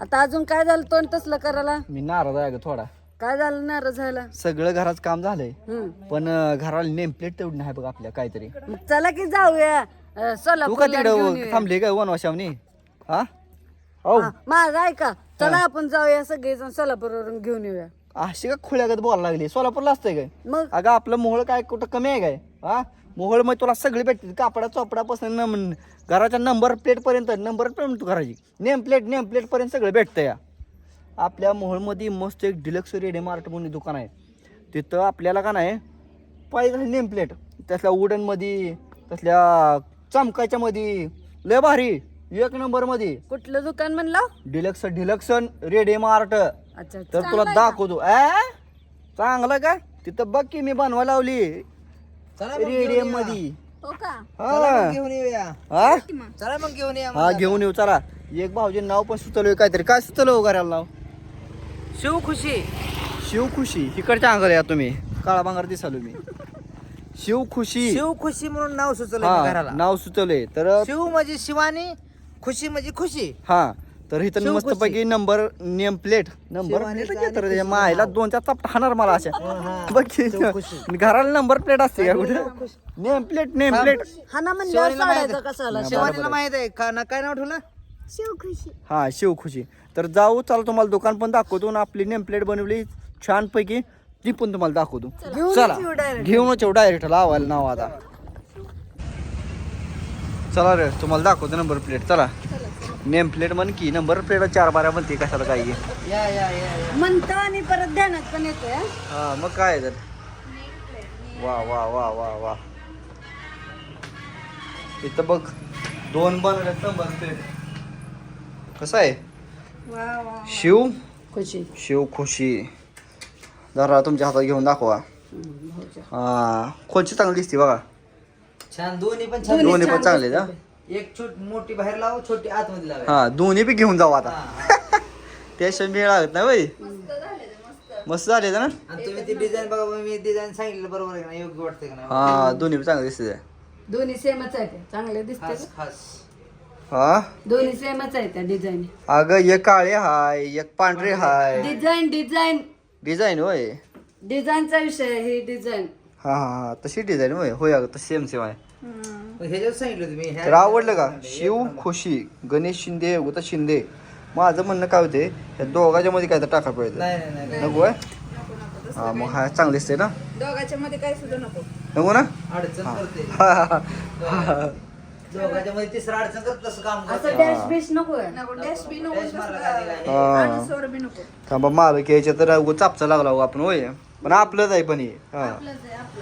आता अजून काय झालं तोंड तसलं करायला? मी नाराज आहे ग थोडा. काय झालं नाराज झाला सगळं घराचं काम झालंय. हम्म. पण अं, घराला नेम प्लेट तेवढी नाही बघ आपल्या काहीतरी. मग चला की जाऊया. अं, तू का सोलापूरला घेऊन तिकडं येऊया. थांबली काय वनवाशावनी? हा? हो हा, माझं ऐका. चला आपण जाऊया सगळेजण सोलापूरवरून घेऊन येऊया. अशी का खुळ्यागत बोलायला लागली? सोलापूरला असतंय काय? मग? अगं आपलं मोहळ काय कुठं कमी आहे काय? हा? मोहळ मग तुला सगळी भेटते. कापडा चोपडापासून नम घराच्या नंबर प्लेट पर्यंत नंबर प्लेट तू घराची. नेम प्लेट नेम प्लेट पर्यंत सगळं भेटतं या. आपल्या मोहळमध्ये मस्त एक डिलक्स रेडी मार्ट म्हणून दुकान आहे. तिथं आपल्याला का नाही पाहिजे नेम प्लेट त्यातल्या वुडनमध्ये त्यातल्या चमकाच्या मध्ये लय भारी. एक नंबरमध्ये कुठलं दुकान म्हणलं? डिलक्स डिलक्स रेडी मार्ट अच्छा तर तुला दाखवतो. अ चांगलं का? तिथं बघ की मी बनवा लावली. रेडियममध्ये हो का? हा. घेऊन येऊया. हा? चला मग घेऊन या हा घेऊन येऊ. चला. एक भाऊजी नाव पण सुचवलं काहीतरी. काय सुचवलं वगैरे नाव? शिवखुशी शिवखुशी इकडच्या अंगाला या तुम्ही. काळा बांगार दिसालो मी. शिवखुशी शिवखुशी म्हणून नाव सुचवलं मी हा घराला. नाव सुचवलंय. तर शिव म्हणजे शिवानी खुशी म्हणजे खुशी. हा. तर इथं शिवखुशी. मस्त पैकी number name plate number plate मायला दोन चार चपटा खाणार मला अशा. बघ घराला नंबर प्लेट असते का कुठे? नेम प्लेट नेम प्लेट हा. ना शिवानीला माहीत आहे. का ना काय नाव ठेवलं? हा शिवखुशी तर जाऊ चला तुम्हाला दुकान पण दाखवतो आणि आपली नेम प्लेट बनवली छान पैकी ती पण तुम्हाला दाखवतो. चला. घेऊनच येऊ डायरेक्ट लावायला नाव आता. चला रे तुम्हाला दाखवतो नंबर प्लेट चला. नेम प्लेट म्हण की नंबर प्लेट चार बारा म्हणते कशाला काही या या या या. म्हणतो आणि परत ध्यानात पण येतोय हा. हा मग काय आहे तर वा वा वा वा वा. इथं बघ दोन बनवले नंबर प्लेट. कसं आहे? शिव? खुशी. शिव खुशी. जरा तुमच्या हातात घेऊन दाखवा. हा कोणची चांगली दिसते बघा. छान दोन्ही पण दोन्ही पण चांगले ना एक छोट मोठी बाहेर लाव छोटी आतमध्ये लाव हा दोन्ही बी घेऊन जाऊ आता. त्याशिवाय वेळ लागत नाही बाई. मस्त झाले ना? आणि तुम्ही ती डिझाईन बघा बा, मी डिझाईन सांगितलं बरोबर आहे का नाही योग्य वाटतंय का नाही? हा दोन्ही बी चांगले दिसते. दोन्ही सेमच आहे त्या चांगले दिसते खास खास. हा? दोन्ही सेमच आहे त्या डिझाईन अगं एक काळे हाय एक पांढरे हाय. डिझाईन डिझाईन डिझाईन होय. डिझाईनचा विषय आहे, ही डिझाईन हा हा हा. तशी डिझाईन होय. होय अगं तशी सेम सेम आहे सांगितलं तुम्ही ह्या- तर आवडलं का? शिव खुशी गणेश शिंदे उगता शिंदे. माझं म्हणणं काय होते या दोघांच्या मध्ये काय तर टाका पाहिजे. नाही नाही नाही नको आहे हा मग हा चांगले दिसते ना? दोघांच्या मध्ये काय सुद्धा नको. नको ना? अडचण करते. हा, हा, हा. दोघांच्या मध्ये. तिसरं अडचण करत तसं काम असं करते डॅश बिश नको डॅश मारला का ते काय? हा. सोड बी नको. थांबा माल घ्यायच्या तर उगं चापचा लागला हो आपण होय? पण आपलंच आहे पण हे. हा.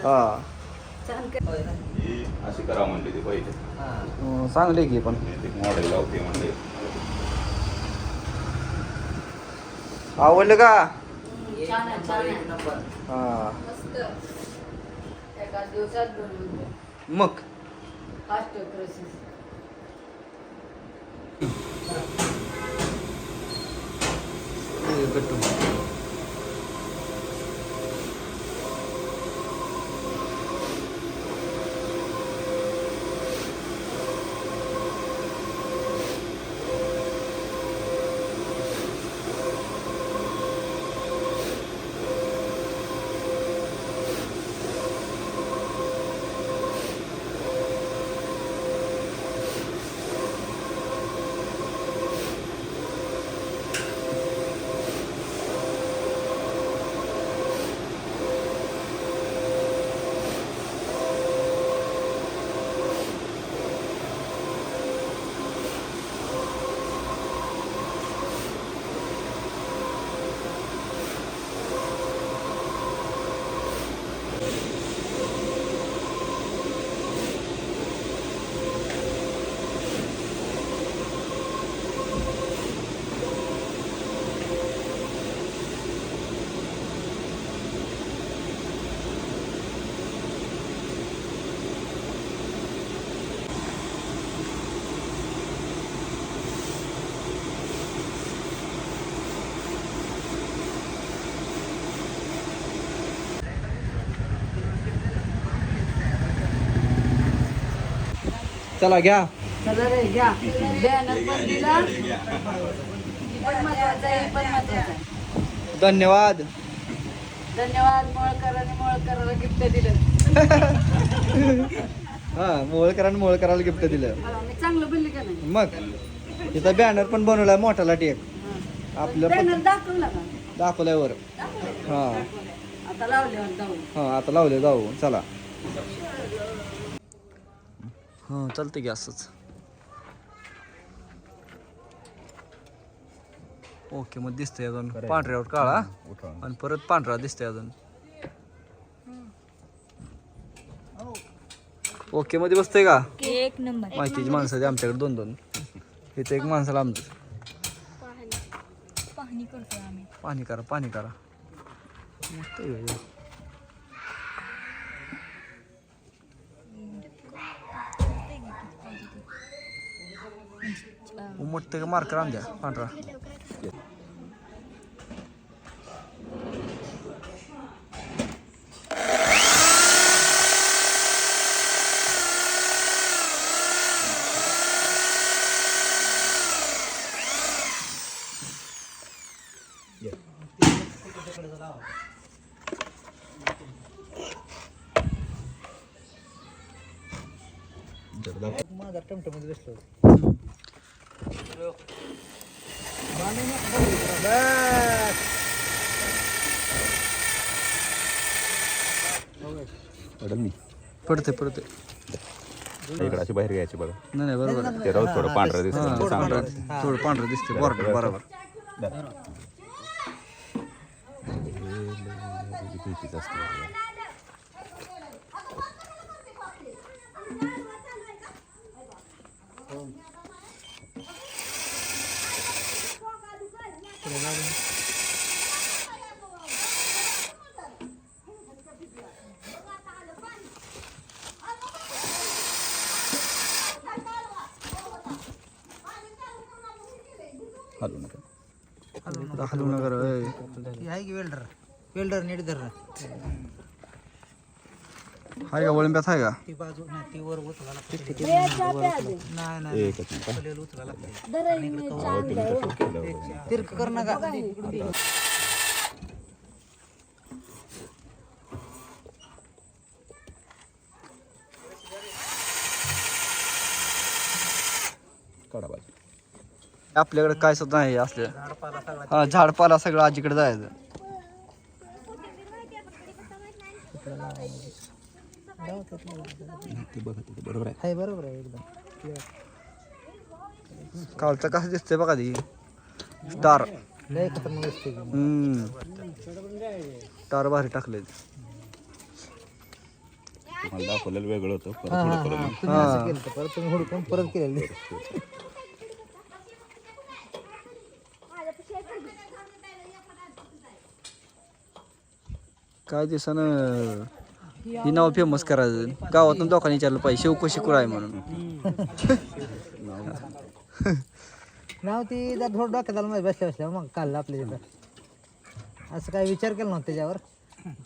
हा? अशी करा म्हणली ती पहिले. हा. अं, चांगले की पण. मॉडेल लावते म्हणले. आवडलं का? हा. मस्त. एका दिवसात बनवून द्या. मग. फास्ट प्रोसेस चला घ्या. चला रे घ्या. ध्यानात पण दिला पण महत्वाचं आहे हे पण महत्वाचं आहे. धन्यवाद. धन्यवाद मोळकरांनी मोळकराला गिफ्ट दिलं. हा मोळकरांनी मोळकराला गिफ्ट दिलं. हा, मी चांगलं बोलली का नाही? मग तिथं बॅनर पण बनवलाय मोठाला टेक आपलं पण बॅनर दाखवला का? दाखवलाय वर हा. आता लावल्यावर जाऊ हा आता लावले जाऊ. चला. हा चालतं की असंच. ओके मग दिसतंय अजून. पांढऱ्यावर काळा. आणि परत पांढरा दिसतंय अजून. ओके मध्ये बसतंय का? एक नंबर. माहितीची माणसं आमच्याकडे दोन दोन. इथे एक माणसाला आमचं. पाहणी करतोय आम्ही. पाणी करा पाणी करा. मस्त आहे हे. उमटते का मार्कर आण द्या पांढरा माझा टमटमध्ये बसलो पडेल मी. पडते पडते इकडे अशी बाहेर घ्यायची बघा. नाही नाही बरोबर आहे. ते राहू थोडं पांढरं दिसतं पांढरं थोडं पांढरं दिसते बरोबर बरोबर भीतीच असते हलू नका आता हलवू नका रे, ए. आहे की वेल्डर वेल्डर नीट धर हाय का? वळंब्यात आहे का? ती बाजू नाही ती वर उचला लागते. नाही नाही एकच मिनिट खाली उचला लागते. तिरक कर नका काढा बाजू. आपल्याकडे काय सुद्धा नाही असलं. हा झाडपाला सगळं आजीकडे जायचं. ते बघा तिथे बरोबर आहे? आहे बरोबर आहे एकदम. कालचं कसं दिसतंय बघा ती? स्टार लय खतरनाक दिसते की. हम्म. स्टार भारी टाकले दाखवलेलं वेगळं होतं परत. तुम्ही असं केलं होतं, परत तुम्ही हुडकून परत केलेलं. काय दिवसानं ही नाव फेमस करायचं. गावातून लोकांनी विचारलं पाहिजे शेव कशी कुळ आहे म्हणून? नाव ती जर थोडं डोक्यात आलं माहिती बसल्या बसल्या मग काढलं आपल्या तिथं असं काय विचार केला नव्हता त्याच्यावर.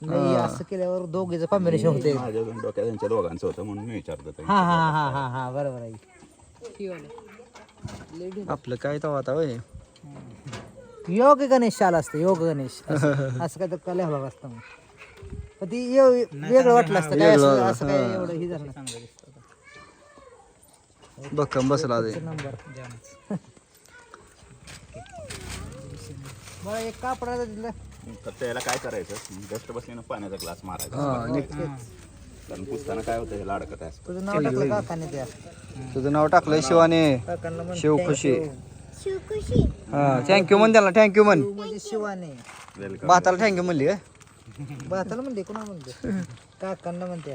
नाही असं केल्यावर दोघीचं कॉम्बिनेशन होते माझ्या डोक्यात त्यांच्या दोघांचं होतं म्हणून मी विचारतो. हा हा हा हा हा बरोबर आहे. आपलं काय तवा आता वय योग गणेश शाल असतं योग गणेश. असं काय तर कल्या हवा असतं मग. पण ती ये- वेगळं वाटलं असतं. काय असं असं काय एवढं ही झालं बसला ते नंबर बरं एक कापडाचं दिलं. फक्त याला काय करायचं? जस्ट बसली ना पाण्याचा ग्लास मारायचा. हा निघ. कारण पुसताना काय होतं ह्याला अडकत आहे तुझं नाव टाकलं काकाने त्या तुझं नाव टाकलंय शिवाने. काकांना म्हण शिव खुशी. हा थँक्यू म्हण त्याला थँक्यू म्हण. तू म्हणजे शिवाने. वेलकम थँक्यू म्हणली काय भाताला म्हणते कोणा म्हणते? काकांना म्हणते.